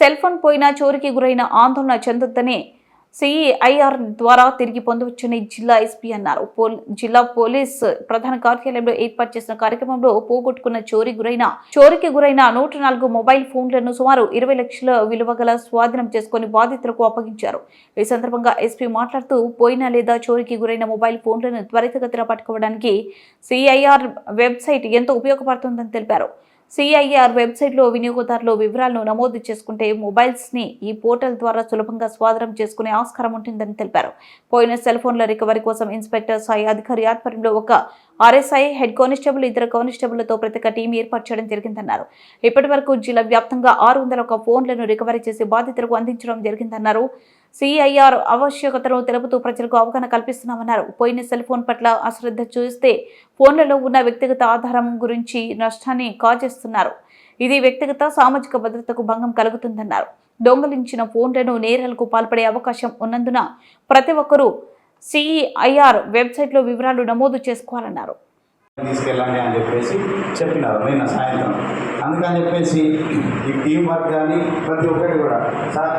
Cell phone పోయినా చోరికి గురైన ఆందోళన చెందొద్దని సిఐఆర్ ద్వారా తిరిగి పొందవచ్చని జిల్లా ఎస్పీ అన్నారు. జిల్లా పోలీస్ ప్రధాన కార్యాలయంలో ఏర్పాటు చేసిన కార్యక్రమంలో పోగొట్టుకున్న చోరీ గురైన చోరీకి గురైన నూట నాలుగు మొబైల్ ఫోన్లను సుమారు ఇరవై లక్షల విలువ గల స్వాధీనం చేసుకుని బాధితులకు అప్పగించారు. ఈ సందర్భంగా ఎస్పీ మాట్లాడుతూ పోయిన లేదా చోరీకి గురైన మొబైల్ ఫోన్లను త్వరితగతిన పట్టుకోవడానికి సిఐఆర్ వెబ్సైట్ ఎంతో ఉపయోగపడుతుందని తెలిపారు. సిఐఆర్ వెబ్సైట్లో వినియోగదారుల వివరాలను నమోదు చేసుకుంటే మొబైల్స్ని ఈ పోర్టల్ ద్వారా సులభంగా స్వాధీనం చేసుకునే ఆస్కారం ఉంటుందని తెలిపారు. పోయిన సెల్ ఫోన్ల రికవరీ కోసం ఇన్స్పెక్టర్ సాయి అధికారి ఆధ్వర్యంలో ఒక ఆర్ఎస్ఐ హెడ్ కానిస్టేబుల్ ఇద్దరు కానిస్టేబుల్తో ప్రత్యేక టీం ఏర్పాటు చేయడం జరిగిందన్నారు. ఇప్పటి వరకు జిల్లా వ్యాప్తంగా ఆరు వందల ఒక ఫోన్లను రికవరీ చేసి బాధితులకు అందించడం జరిగిందన్నారు. సిఐఆర్ ఆవశ్యకతను తెలుపుతూ ప్రజలకు అవగాహన కల్పిస్తున్నామన్నారు. పోయిన సెల్ ఫోన్ పట్ల అశ్రద్ధ చూస్తే ఫోన్లలో ఉన్న వ్యక్తిగత ఆధారం గురించి నష్టాన్ని కాజేస్తున్నారు. ఇది వ్యక్తిగత సామాజిక భద్రతకు భంగం కలుగుతుందన్నారు. దొంగలించిన ఫోన్లను నేరాలకు పాల్పడే అవకాశం ఉన్నందున ప్రతి ఒక్కరూ సిఈఐఆర్ వెబ్సైట్లో వివరాలు నమోదు చేసుకోవాలన్నారు. తీసుకెళ్ళండి అని చెప్పేసి చెప్పినారు నిన్న సాయంత్రం. అందుకని చెప్పేసి ఈ టీం వర్క్ కానీ ప్రతి ఒక్కటి కూడా సార్